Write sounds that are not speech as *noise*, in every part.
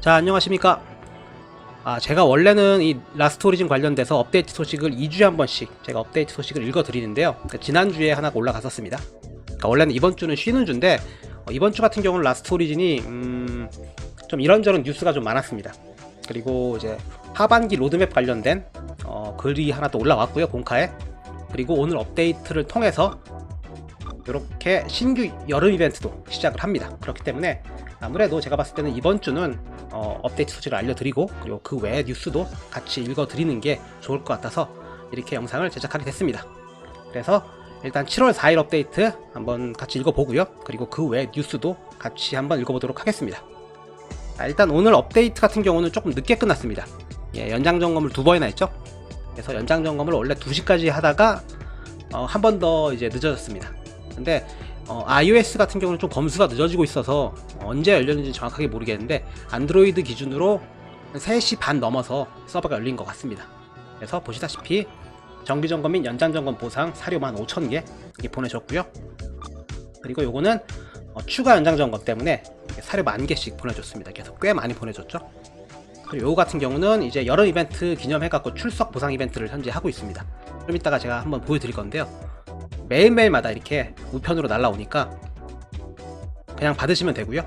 자 안녕하십니까? 아 제가 원래는 이 라스트 오리진 관련돼서 업데이트 소식을 2주에 한 번씩 제가 업데이트 소식을 읽어 드리는데요. 그러니까 지난주에 하나가 올라갔었습니다. 그러니까 원래는 이번 주는 쉬는 주인데 어, 이번 주 같은 경우는 라스트 오리진이 음, 좀 이런저런 뉴스가 좀 많았습니다. 그리고 이제 하반기 로드맵 관련된 어, 글이 하나 또 올라왔고요 공카에. 그리고 오늘 업데이트를 통해서 이렇게 신규 여름 이벤트도 시작을 합니다 그렇기 때문에 아무래도 제가 봤을 때는 이번 주는 어, 업데이트 소식을 알려드리고 그리고 그 외의 뉴스도 같이 읽어드리는 게 좋을 것 같아서 이렇게 영상을 제작하게 됐습니다. 그래서 일단 7월 4일 업데이트 한번 같이 읽어보고요. 그리고 그 외의 뉴스도 같이 한번 읽어보도록 하겠습니다. 자, 일단 오늘 업데이트 같은 경우는 조금 늦게 끝났습니다. 예, 연장 점검을 두 번이나 했죠. 그래서 연장 점검을 원래 2시까지 하다가 어, 한 번 더 이제 늦어졌습니다. 근데 어, iOS 같은 경우는 좀 검수가 늦어지고 있어서 언제 열렸는지 정확하게 모르겠는데 안드로이드 기준으로 3시 반 넘어서 서버가 열린 것 같습니다. 그래서 보시다시피 정기점검 및 연장점검 보상 사료 15,000개 이렇게 보내줬고요. 그리고 요거는 어, 추가 연장점검 때문에 사료 만 개씩 보내줬습니다. 그래서 꽤 많이 보내줬죠. 그리고 요거 같은 경우는 이제 여름 이벤트 기념해갖고 출석 보상 이벤트를 현재 하고 있습니다. 좀 이따가 제가 한번 보여드릴 건데요. 매일매일마다 이렇게 우편으로 날라오니까 그냥 받으시면 되고요.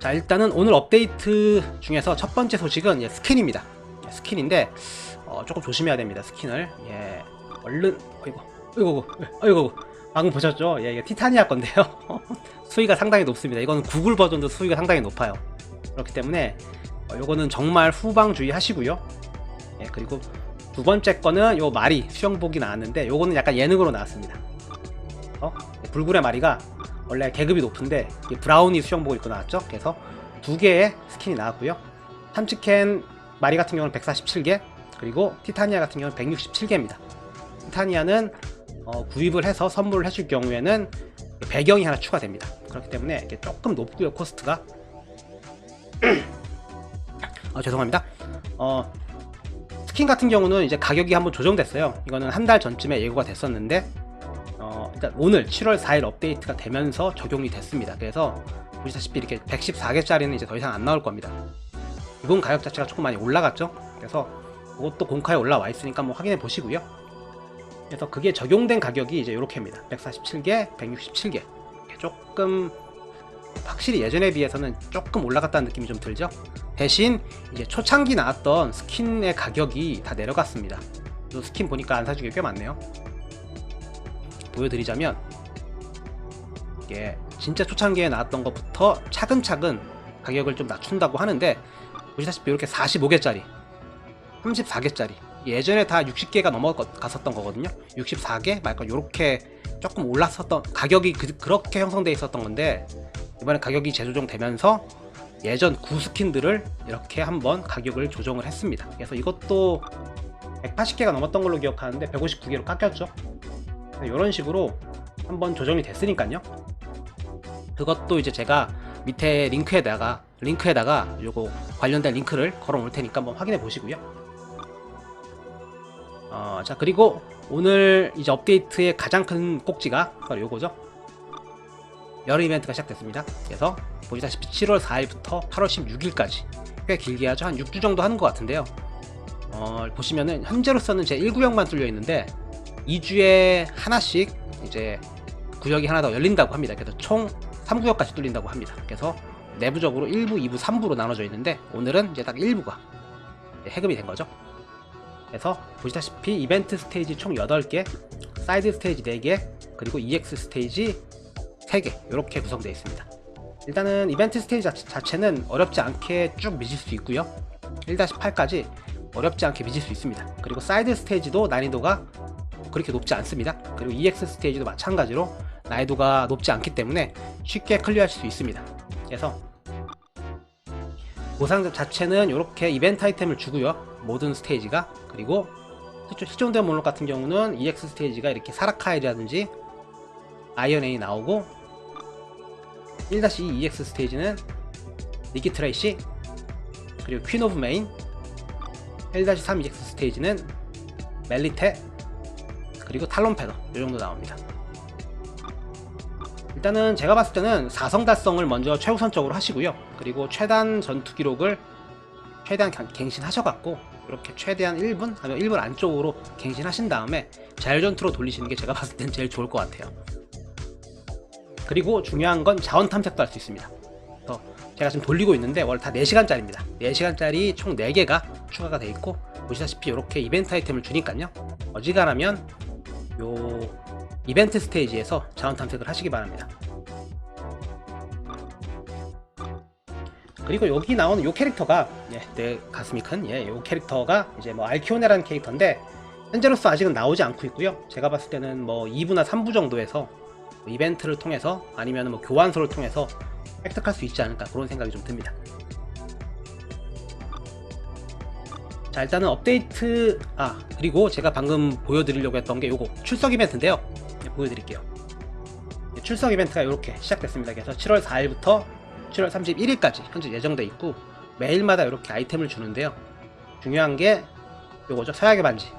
자 일단은 오늘 업데이트 중에서 첫 번째 소식은 예, 스킨입니다. 예, 스킨인데 어, 조금 조심해야 됩니다. 스킨을 예, 얼른 어이구 어이구 어이구 방금 보셨죠? 예, 이게 티타니아 건데요. *laughs* 수위가 상당히 높습니다. 이거는 구글 버전도 수위가 상당히 높아요. 그렇기 때문에 어, 요거는 정말 후방 주의하시고요. 예, 그리고 두 번째 거는 요 마리 수영복이 나왔는데 요거는 약간 예능으로 나왔습니다. 어? 불굴의 마리가 원래 계급이 높은데 브라우니 수영복을 입고 나왔죠. 그래서 두 개의 스킨이 나왔고요. 참치캔 마리 같은 경우는 147개, 그리고 티타니아 같은 경우는 167개입니다. 티타니아는 어, 구입을 해서 선물을 해줄 경우에는 배경이 하나 추가됩니다. 그렇기 때문에 조금 높고요 코스트가. 어, *clears throat* 죄송합니다. 어, 스킨 같은 경우는 이제 가격이 한번 조정됐어요. 이거는 한 달 전쯤에 예고가 됐었는데 어, 일단 오늘 7월 4일 업데이트가 되면서 적용이 됐습니다. 그래서 보시다시피 이렇게 114개짜리는 이제 더 이상 안 나올 겁니다. 이건 가격 자체가 조금 많이 올라갔죠. 그래서 이것도 공카에 올라와 있으니까 한번 확인해 보시고요. 그래서 그게 적용된 가격이 이제 이렇게입니다. 147개, 167개. 조금 확실히 예전에 비해서는 조금 올라갔다는 느낌이 좀 들죠. 대신 이제 초창기 나왔던 스킨의 가격이 다 내려갔습니다. 또 스킨 보니까 안 사주게 꽤 많네요. 보여드리자면 이게 진짜 초창기에 나왔던 것부터 차근차근 가격을 좀 낮춘다고 하는데 보시다시피 이렇게 45개짜리 34개짜리 예전에 다 60개가 넘어갔었던 거거든요 64개 말까 이렇게 조금 올랐었던 가격이 그, 렇게 형성돼 있었던 건데 이번에 가격이 재조정되면서 예전 구스킨들을 이렇게 한번 가격을 조정을 했습니다 그래서 이것도 180개가 넘었던 걸로 기억하는데 159개로 깎였죠 이런 식으로 한번 조정이 됐으니까요. 그것도 이제 제가 밑에 링크에다가 링크에다가 요거 관련된 링크를 걸어 놓을 테니까 한번 확인해 보시고요. 어, 자 그리고 오늘 이제 업데이트의 가장 큰 꼭지가 바로 요거죠. 여름 이벤트가 시작됐습니다. 그래서 보시다시피 7월 4일부터 8월 16일까지 꽤 길게 하죠. 한 6주 정도 하는 것 같은데요. 어, 보시면은 현재로서는 제 1구역만 뚫려 있는데 2주에 하나씩 이제 구역이 하나 더 열린다고 합니다. 그래서 총 3구역까지 뚫린다고 합니다. 그래서 내부적으로 1부, 2부, 3부로 나눠져 있는데 오늘은 이제 딱 1부가 해금이 된 거죠. 그래서 보시다시피 이벤트 스테이지 총 8개, 사이드 스테이지 4개, 그리고 EX 스테이지 3개 이렇게 구성되어 있습니다. 일단은 이벤트 스테이지 자체는 어렵지 않게 쭉 미질 수 있고요. 1-8까지 어렵지 않게 미질 수 있습니다. 그리고 사이드 스테이지도 난이도가 그렇게 높지 않습니다. 그리고 EX 스테이지도 마찬가지로 난이도가 높지 않기 때문에 쉽게 클리어할 수 있습니다. 그래서 보상 자체는 이렇게 이벤트 아이템을 주고요. 모든 스테이지가 그리고 실종된 목록 같은 경우는 EX 스테이지가 이렇게 사라카이라든지 아이언A 나오고 1-2 EX 스테이지는 니키 트레이시 그리고 퀸 오브 메인 1-3 EX 스테이지는 멜리테 그리고 탈론 패더 이 정도 나옵니다. 일단은 제가 봤을 때는 4성 달성을 먼저 최우선적으로 하시고요. 그리고 최단 전투 기록을 최대한 갱- 갱신하셔갖고 이렇게 최대한 1분 아니면 1분 안쪽으로 갱신하신 다음에 자율전투로 돌리시는 게 제가 봤을 땐 제일 좋을 것 같아요. 그리고 중요한 건 자원 탐색도 할 수 있습니다. 제가 지금 돌리고 있는데 원래 다 4시간짜리입니다. 4시간짜리 총 4개가 추가가 돼 있고 보시다시피 이렇게 이벤트 아이템을 주니까요. 어지간하면 요 이벤트 스테이지에서 자원 탐색을 하시기 바랍니다. 그리고 여기 나오는 요 캐릭터가 예, 내 가슴이 큰 예, 요 캐릭터가 이제 뭐 알키오네라는 캐릭터인데 현재로서 아직은 나오지 않고 있고요. 제가 봤을 때는 뭐 2부나 3부 정도에서 뭐 이벤트를 통해서 아니면 뭐 교환소를 통해서 획득할 수 있지 않을까 그런 생각이 좀 듭니다. 자 일단은 업데이트 아 그리고 제가 방금 보여드리려고 했던 게 요거 출석 이벤트인데요. 네, 보여드릴게요. 네, 출석 이벤트가 이렇게 시작됐습니다. 그래서 7월 4일부터 7월 31일까지 현재 예정돼 있고 매일마다 이렇게 아이템을 주는데요. 중요한 게 요거죠 서약의 반지.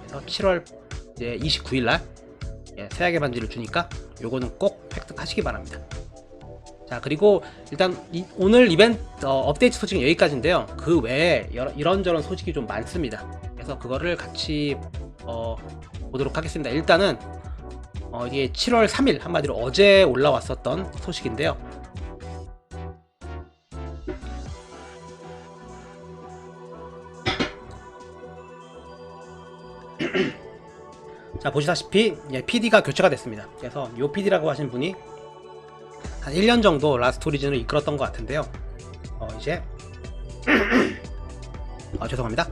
그래서 7월 이제 29일 날 예, 서약의 반지를 주니까 요거는 꼭 획득하시기 바랍니다. 자 그리고 일단 이- 오늘 이벤트 어, 업데이트 소식은 여기까지인데요. 그 외에 여러- 이런저런 소식이 좀 많습니다. 그래서 그거를 같이 어, 보도록 하겠습니다. 일단은 어, 이게 7월 3일 한마디로 어제 올라왔었던 소식인데요. 보시다시피 예, PD가 교체가 됐습니다. 그래서 요 PD라고 하신 분이 한 1년 정도 라스트 오리진을 이끌었던 것 같은데요. 어 이제 *clears throat* 아 죄송합니다.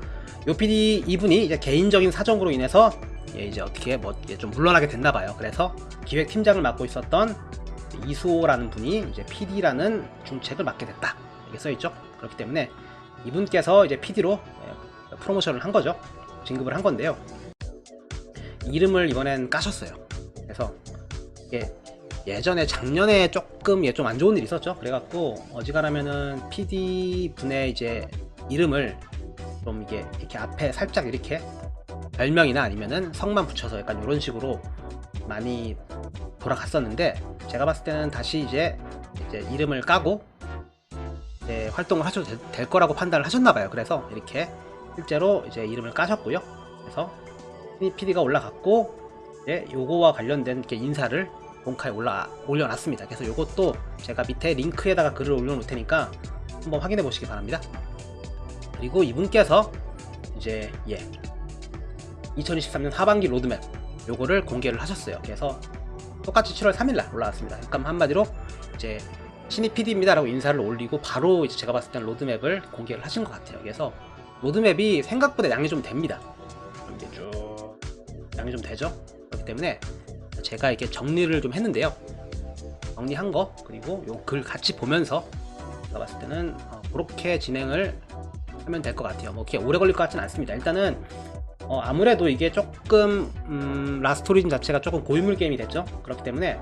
요 PD 이분이 이제 개인적인 사정으로 인해서 예, 이제 어떻게 뭐 좀 물러나게 됐나 봐요. 그래서 기획 팀장을 맡고 있었던 이수호라는 분이 이제 PD라는 중책을 맡게 됐다. 이게 써 있죠. 그렇기 때문에 이분께서 이제 PD로 프로모션을 한 거죠. 진급을 한 건데요. 이름을 이번엔 까셨어요. 그래서 이게 예전에 작년에 조금 예, 좀 안 좋은 일이 있었죠. 그래갖고 어지간하면은 PD 분의 이제 이름을 좀 이게 이렇게 앞에 살짝 이렇게 별명이나 아니면은 성만 붙여서 약간 이런 식으로 많이 돌아갔었는데 제가 봤을 때는 다시 이제 이제 이름을 까고 이제 활동을 하셔도 될, 될 거라고 판단을 하셨나봐요. 그래서 이렇게 실제로 이제 이름을 까셨고요. 그래서 PD가 올라갔고 이제 요거와 관련된 이렇게 인사를 공카에 올라 올려놨습니다. 그래서 요것도 제가 밑에 링크에다가 글을 올려놓을 테니까 한번 확인해 보시기 바랍니다. 그리고 이분께서 이제 예 2023년 하반기 로드맵 요거를 공개를 하셨어요. 그래서 똑같이 7월 3일날 올라왔습니다. 그러니까 한마디로 이제 신입 PD입니다라고 인사를 올리고 바로 이제 제가 봤을 때는 로드맵을 공개를 하신 것 같아요. 그래서 로드맵이 생각보다 양이 좀 됩니다. 이제 쭉 양이 좀 되죠. 그렇기 때문에 제가 이렇게 정리를 좀 했는데요. 정리한 거 그리고 요 글 같이 보면서 제가 봤을 때는 어, 그렇게 진행을 하면 될 것 같아요. 뭐 이렇게 오래 걸릴 것 같지는 않습니다. 일단은 어, 아무래도 이게 조금 음, 라스트 오리진 자체가 조금 고인물 게임이 됐죠. 그렇기 때문에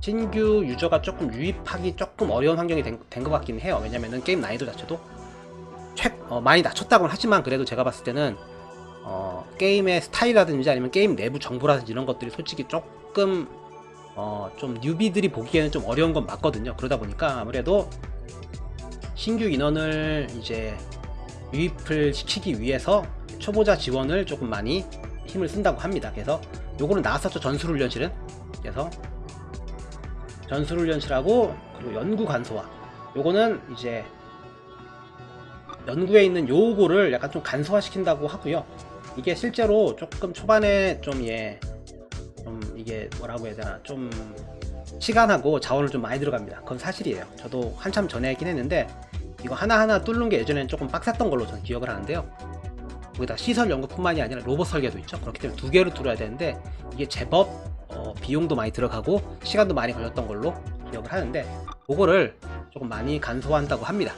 신규 유저가 조금 유입하기 조금 어려운 환경이 된 것 같긴 해요. 왜냐면은 게임 난이도 자체도 최, 어, 많이 낮췄다고는 하지만 그래도 제가 봤을 때는 어, 게임의 스타일이라든지 아니면 게임 내부 정보라든지 이런 것들이 솔직히 조금 어, 좀 뉴비들이 보기에는 좀 어려운 건 맞거든요. 그러다 보니까 아무래도 신규 인원을 이제 유입을 시키기 위해서 초보자 지원을 조금 많이 힘을 쓴다고 합니다. 그래서 요거는 나왔었죠. 전술훈련실은. 그래서 전술훈련실하고 그리고 연구 간소화. 요거는 이제 연구에 있는 요거를 약간 좀 간소화 시킨다고 하고요. 이게 실제로 조금 초반에 좀 예, 좀 이게 뭐라고 해야 되나 좀 시간하고 자원을 좀 많이 들어갑니다. 그건 사실이에요. 저도 한참 전에 했긴 했는데 이거 하나하나 뚫는 게 예전에는 조금 빡셌던 걸로 저는 기억을 하는데요. 거기다 시설 연구뿐만이 아니라 로봇 설계도 있죠. 그렇기 때문에 두 개로 뚫어야 되는데 이게 제법 어, 비용도 많이 들어가고 시간도 많이 걸렸던 걸로 기억을 하는데 그거를 조금 많이 간소화한다고 합니다.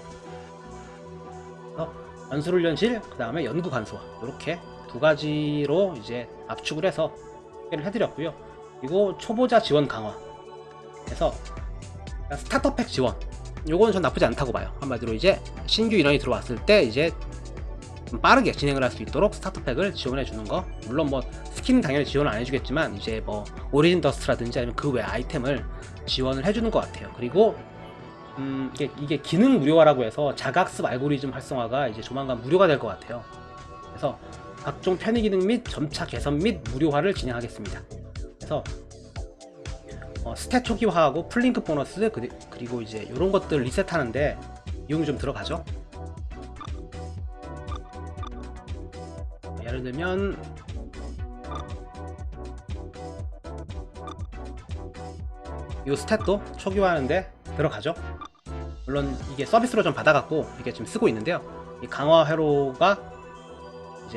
연수훈련실 그 다음에 연구 간소화 이렇게 두 가지로 이제 압축을 해서 소개를 해드렸고요. 그리고 초보자 지원 강화. 그래서 스타터팩 지원. 요거는 전 나쁘지 않다고 봐요. 한마디로 이제 신규 인원이 들어왔을 때 이제 좀 빠르게 진행을 할 수 있도록 스타터팩을 지원해 주는 거 물론 뭐 스킨은 당연히 지원 안 해주겠지만 이제 뭐 오리진 더스트라든지 아니면 그 외 아이템을 지원을 해주는 것 같아요 그리고 음 이게, 이게 기능 무료화라고 해서 자각습 알고리즘 활성화가 이제 조만간 무료가 될 것 같아요 그래서 각종 편의 기능 및 점차 개선 및 무료화를 진행하겠습니다. 그래서 어, 스탯 초기화하고 플링크 보너스 그리- 그리고 이제 이런 것들 리셋하는데 비용이 좀 들어가죠? 예를 들면 이 스탯도 초기화하는데 들어가죠? 물론 이게 서비스로 좀 받아갖고 이게 지금 쓰고 있는데요. 이 강화 회로가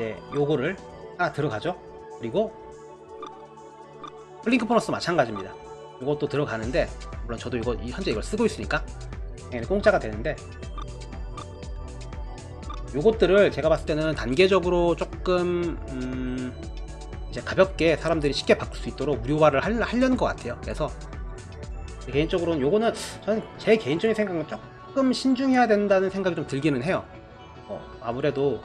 이제 요거를 하나 들어가죠 그리고 플링크 보너스 마찬가지입니다 이것도 들어가는데 물론 저도 이거 이- 현재 이걸 쓰고 있으니까 그냥 공짜가 되는데 요것들을 제가 봤을 때는 단계적으로 조금 음, 이제 가볍게 사람들이 쉽게 바꿀 수 있도록 무료화를 할- 하려는 것 같아요. 그래서 개인적으로는 요거는 저는 제 개인적인 생각은 조금 신중해야 된다는 생각이 좀 들기는 해요. 어, 아무래도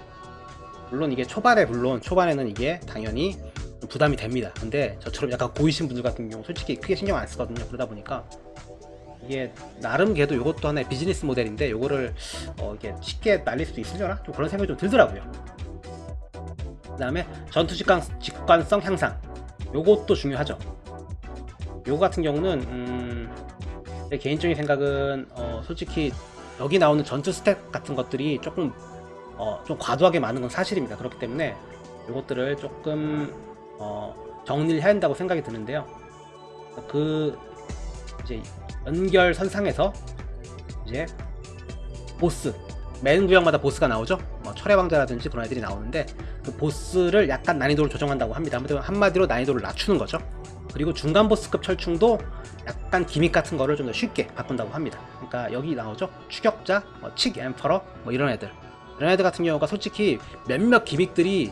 물론 이게 초반에 물론 초반에는 이게 당연히 좀 부담이 됩니다. 근데 저처럼 약간 고이신 분들 같은 경우 솔직히 크게 신경 안 쓰거든요. 그러다 보니까 이게 나름 걔도 이것도 하나의 비즈니스 모델인데 요거를 어, 이게 쉽게 날릴 수도 있으려나? 좀 그런 생각이 좀 들더라고요. 그 다음에 전투 직관, 직관성 향상 요것도 중요하죠. 요거 같은 경우는 음, 제 개인적인 생각은 어, 솔직히 여기 나오는 전투 스택 같은 것들이 조금 어, 좀 과도하게 많은 건 사실입니다. 그렇기 때문에 요것들을 조금 어, 정리를 해야 한다고 생각이 드는데요. 그 이제 연결 선상에서 이제 보스 맨 구역마다 보스가 나오죠? 뭐 철의 왕자라든지 그런 애들이 나오는데 그 보스를 약간 난이도를 조정한다고 합니다. 한마디로, 한마디로 난이도를 낮추는 거죠. 그리고 중간 보스급 철충도 약간 기믹 같은 거를 좀 더 쉽게 바꾼다고 합니다. 그러니까 여기 나오죠? 추격자, 뭐, 칙 엠퍼러 뭐 이런 애들 애들 같은 경우가 솔직히 몇몇 기믹들이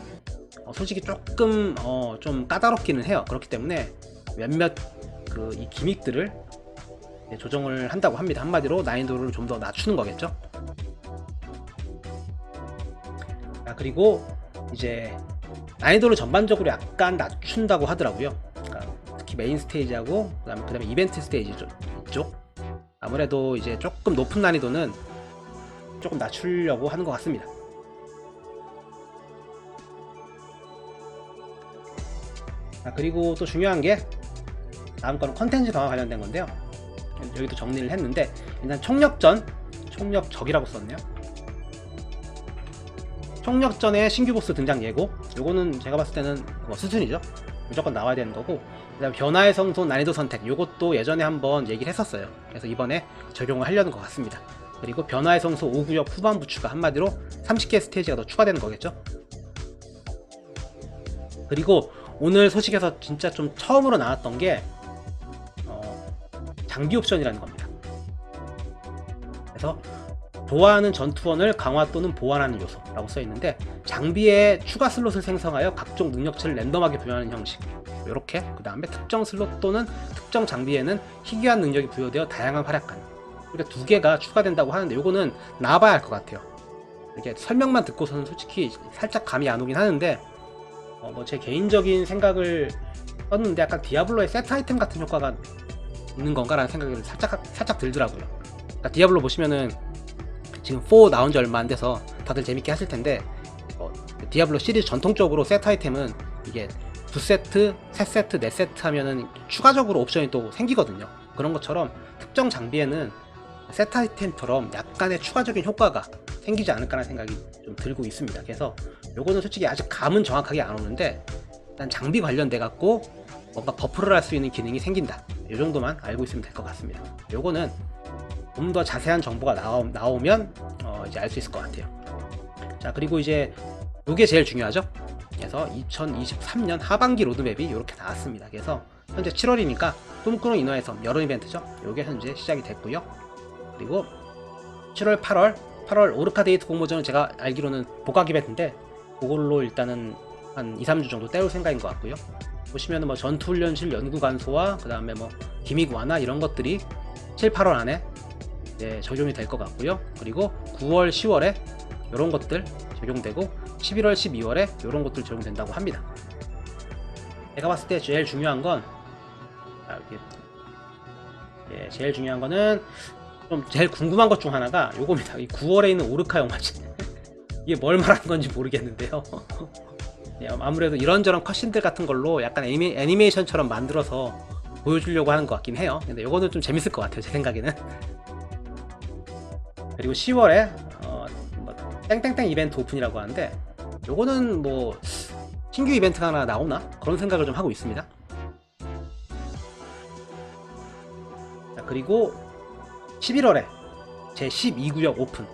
어, 솔직히 조금 어, 좀 까다롭기는 해요 그렇기 때문에 몇몇 그 이 기믹들을 네, 조정을 한다고 합니다. 한마디로 난이도를 좀 더 낮추는 거겠죠. 아, 그리고 이제 난이도를 전반적으로 약간 낮춘다고 하더라고요. 그러니까 특히 메인 스테이지하고 그 다음에 그다음에 이벤트 스테이지 쪽- 쪽 아무래도 이제 조금 높은 난이도는 조금 낮추려고 하는 것 같습니다. 아, 그리고 또 중요한 게 다음 거는 컨텐츠 강화 관련된 건데요. 여기도 정리를 했는데 일단 총력전 총력적이라고 썼네요. 총력전에 신규 보스 등장 예고. 요거는 제가 봤을 때는 뭐 수순이죠. 무조건 나와야 되는 거고. 그다음 변화의 성소 난이도 선택. 요것도 예전에 한번 얘기를 했었어요. 그래서 이번에 적용을 하려는 것 같습니다 그리고 변화의 성소 5구역 후반부 추가 한마디로 30개 스테이지가 더 추가되는 거겠죠 그리고 오늘 소식에서 진짜 좀 처음으로 나왔던 게 어, 장비 옵션이라는 겁니다. 그래서 좋아하는 전투원을 강화 또는 보완하는 요소라고 써 있는데 장비에 추가 슬롯을 생성하여 각종 능력치를 랜덤하게 부여하는 형식. 이렇게 그 다음에 특정 슬롯 또는 특정 장비에는 희귀한 능력이 부여되어 다양한 활약 감. 이렇게 두 개가 추가된다고 하는데 이거는 나와봐야 할 것 같아요. 이렇게 설명만 듣고서는 솔직히 살짝 감이 안 오긴 하는데 어, 뭐 제 개인적인 생각을 썼는데 약간 디아블로의 세트 아이템 같은 효과가 있는 건가라는 생각이 살짝 살짝 들더라고요. 그러니까 디아블로 보시면은 지금 4 나온 지 얼마 안 돼서 다들 재밌게 하실 텐데 어, 디아블로 시리즈 전통적으로 세트 아이템은 이게 두 세트, 세 세트, 네 세트 하면은 추가적으로 옵션이 또 생기거든요. 그런 것처럼 특정 장비에는 세트 아이템처럼 약간의 추가적인 효과가 생기지 않을까라는 생각이 좀 들고 있습니다. 그래서 요거는 솔직히 아직 감은 정확하게 안 오는데 일단 장비 관련돼 갖고 뭔가 버프를 할 수 있는 기능이 생긴다. 이 정도만 알고 있으면 될 것 같습니다. 요거는 좀 더 자세한 정보가 나오, 나오면 어, 이제 알 수 있을 것 같아요. 자 그리고 이제 요게 제일 중요하죠. 그래서 2023년 하반기 로드맵이 이렇게 나왔습니다. 그래서 현재 7월이니까 꿈꾸는 섬 여름 이벤트죠. 요게 현재 시작이 됐고요. 그리고 7월, 8월, 8월 오르카 데이트 공모전은 제가 알기로는 복각 이벤트인데 그걸로 일단은 한 2, 3주 정도 때울 생각인 것 같고요. 보시면은 뭐 전투훈련실 연구관소와 그 다음에 뭐 기믹 완화 이런 것들이 7, 8월 안에 이제 적용이 될 것 같고요. 그리고 9월, 10월에 이런 것들 적용되고 11월, 12월에 이런 것들 적용된다고 합니다. 제가 봤을 때 제일 중요한 건 자, 이렇게 예, 제일 중요한 거는 좀 제일 궁금한 것 중 하나가 요겁니다. 이 9월에 있는 오르카 영화제 *laughs* 이게 뭘 말하는 건지 모르겠는데요. *laughs* 예, 아무래도 이런저런 컷신들 같은 걸로 약간 애니메, 애니메이션처럼 만들어서 보여주려고 하는 것 같긴 해요. 근데 요거는 좀 재밌을 것 같아요. 제 생각에는. 그리고 10월에 어, 뭐 땡땡땡 이벤트 오픈이라고 하는데 요거는 뭐 신규 이벤트가 하나 나오나 그런 생각을 좀 하고 있습니다. 자, 그리고 11월에 제 12구역 오픈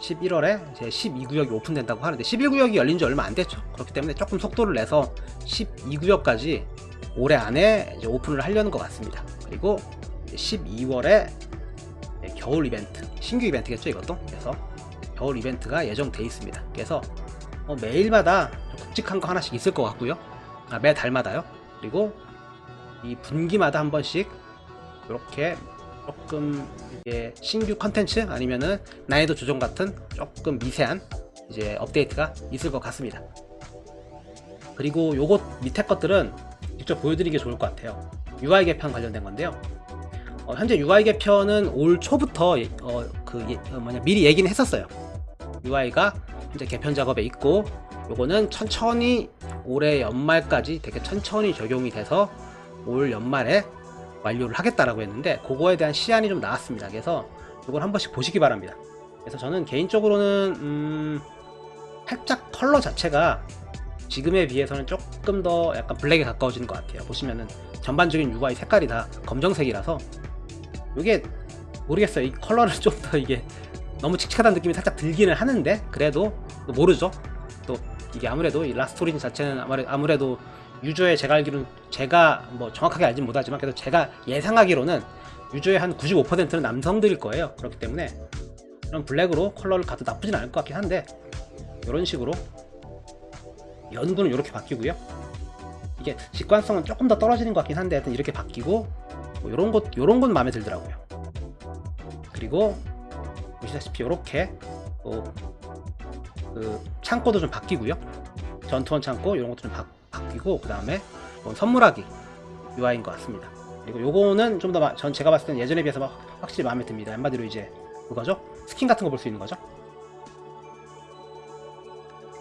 11월에 제 12구역이 오픈된다고 하는데 11구역이 열린 지 얼마 안 됐죠. 그렇기 때문에 조금 속도를 내서 12구역까지 올해 안에 오픈을 하려는 것 같습니다. 그리고 12월에 겨울 이벤트, 신규 이벤트겠죠 이것도. 그래서 겨울 이벤트가 예정돼 있습니다. 그래서 뭐 매일마다 좀 굵직한 거 하나씩 있을 것 같고요. 아, 매 달마다요. 그리고 이 분기마다 한 번씩 이렇게 조금 이게 신규 컨텐츠 아니면은 난이도 조정 같은 조금 미세한 이제 업데이트가 있을 것 같습니다. 그리고 요것 밑에 것들은 직접 보여드리기 좋을 것 같아요. UI 개편 관련된 건데요. 어, 현재 UI 개편은 올 초부터 예- 어, 그 예- 어, 뭐냐 미리 얘기는 했었어요. UI가 현재 개편 작업에 있고 요거는 천천히 올해 연말까지 되게 천천히 적용이 돼서 올 연말에 완료를 하겠다라고 했는데 그거에 대한 시안이 좀 나왔습니다. 그래서 이걸 한 번씩 보시기 바랍니다. 그래서 저는 개인적으로는 음, 살짝 컬러 자체가 지금에 비해서는 조금 더 약간 블랙에 가까워지는 것 같아요. 보시면은 전반적인 UI 색깔이 다 검정색이라서 이게 모르겠어요. 이 컬러를 *laughs* 좀 더 이게 너무 칙칙하다는 느낌이 살짝 들기는 하는데 그래도 또 모르죠. 또 이게 아무래도 이 라스토리진 자체는 아무래도 유저의 제가 알기로는 제가 뭐 정확하게 알진 못하지만 그래도 제가 예상하기로는 유저의 한 95%는 남성들일 거예요. 그렇기 때문에 이런 블랙으로 컬러를 가도 나쁘진 않을 것 같긴 한데 이런 식으로 연구는 이렇게 바뀌고요. 이게 직관성은 조금 더 떨어지는 것 같긴 한데 하여튼 이렇게 바뀌고 뭐 이런 것 이런 건 마음에 들더라고요. 그리고 보시다시피 이렇게 또그 창고도 좀 바뀌고요. 전투원 창고 이런 것도 좀 바, 바뀌고 그 다음에 선물하기 UI인 것 같습니다. 그리고 요거는 좀 더 전 제가 봤을 때는 예전에 비해서 막 확실히 마음에 듭니다. 한마디로 이제 그거죠. 스킨 같은 거 볼 수 있는 거죠.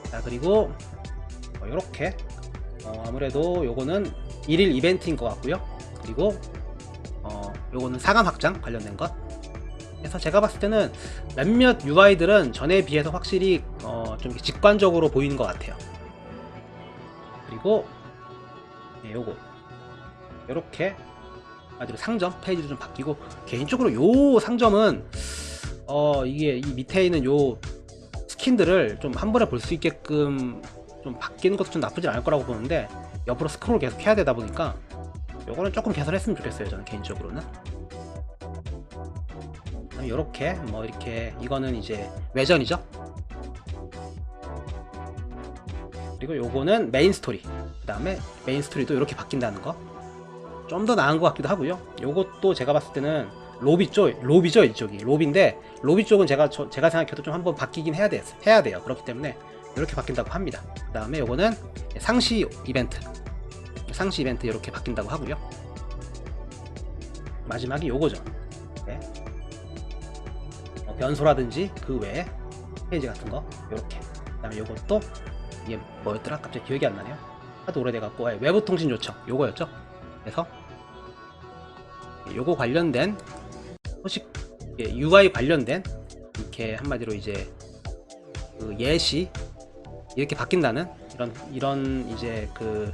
자 그리고 어, 요렇게 어, 아무래도 요거는 1일 이벤트인 것 같고요. 그리고 어, 요거는 사감 확장 관련된 것. 그래서 제가 봤을 때는 몇몇 UI들은 전에 비해서 확실히 어, 좀 직관적으로 보이는 것 같아요. 그리고 네, 요거. 요렇게 아주 상점 페이지도 좀 바뀌고 개인적으로 요 상점은 어 이게 이 밑에 있는 요 스킨들을 좀 한 번에 볼 수 있게끔 좀 바뀌는 것도 좀 나쁘진 않을 거라고 보는데 옆으로 스크롤 계속 해야 되다 보니까 요거는 조금 개선했으면 좋겠어요 저는 개인적으로는. 이렇게 뭐 이렇게 이거는 이제 외전이죠 그리고 요거는 메인 스토리. 그 다음에 메인 스토리도 이렇게 바뀐다는 거. 좀 더 나은 것 같기도 하고요. 요것도 제가 봤을 때는 로비 쪽 로비죠 이쪽이. 로비인데 로비 쪽은 제가 저- 제가 생각해도 좀 한번 바뀌긴 해야 돼 해야 돼요. 그렇기 때문에 이렇게 바뀐다고 합니다. 그 다음에 요거는 상시 이벤트. 상시 이벤트 이렇게 바뀐다고 하고요. 마지막이 요거죠. 네. 어, 변소라든지 그 외에 페이지 같은 거 요렇게. 그 다음에 요것도 이게 뭐였더라 갑자기 기억이 안 나네요 하도 오래돼갖고 예, 외부 통신 요청 요거였죠 그래서 요거 관련된 소식 예, UI 관련된 이렇게 한마디로 이제 그 예시 이렇게 바뀐다는 이런 이런 이제 그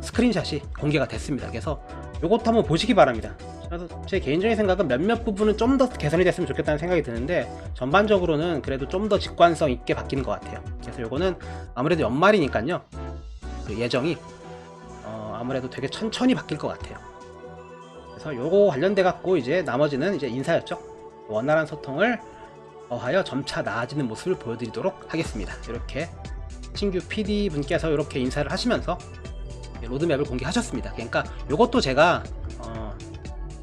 스크린샷이 공개가 됐습니다. 그래서 요것도 한번 보시기 바랍니다. 저도 제 개인적인 생각은 몇몇 부분은 좀 더 개선이 됐으면 좋겠다는 생각이 드는데 전반적으로는 그래도 좀 더 직관성 있게 바뀌는 것 같아요. 그래서 요거는 아무래도 연말이니까요. 그 예정이 어, 아무래도 되게 천천히 바뀔 것 같아요. 그래서 요거 관련돼 갖고 이제 나머지는 이제 인사였죠. 원활한 소통을 더하여 점차 나아지는 모습을 보여드리도록 하겠습니다. 이렇게 신규 PD 분께서 이렇게 인사를 하시면서 로드맵을 공개하셨습니다. 그러니까 요것도 제가 어,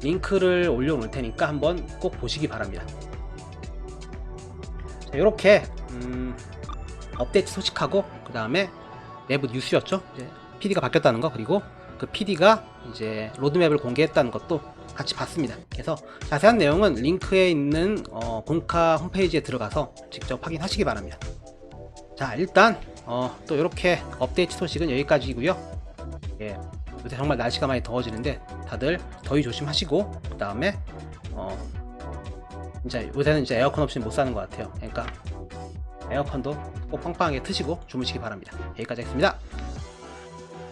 링크를 올려놓을 테니까 한번 꼭 보시기 바랍니다. 자, 이렇게 음, 업데이트 소식하고 그 다음에 내부 뉴스였죠. 이제 PD가 바뀌었다는 거 그리고 그 PD가 이제 로드맵을 공개했다는 것도 같이 봤습니다. 그래서 자세한 내용은 링크에 있는 어, 공카 홈페이지에 들어가서 직접 확인하시기 바랍니다. 자 일단 어, 또 이렇게 업데이트 소식은 여기까지고요. 예, 요새 정말 날씨가 많이 더워지는데 다들 더위 조심하시고 그 다음에 어, 진짜 요새는 이제 에어컨 없이 못 사는 것 같아요. 그러니까 에어컨도 꼭 빵빵하게 트시고 주무시기 바랍니다. 여기까지 하겠습니다.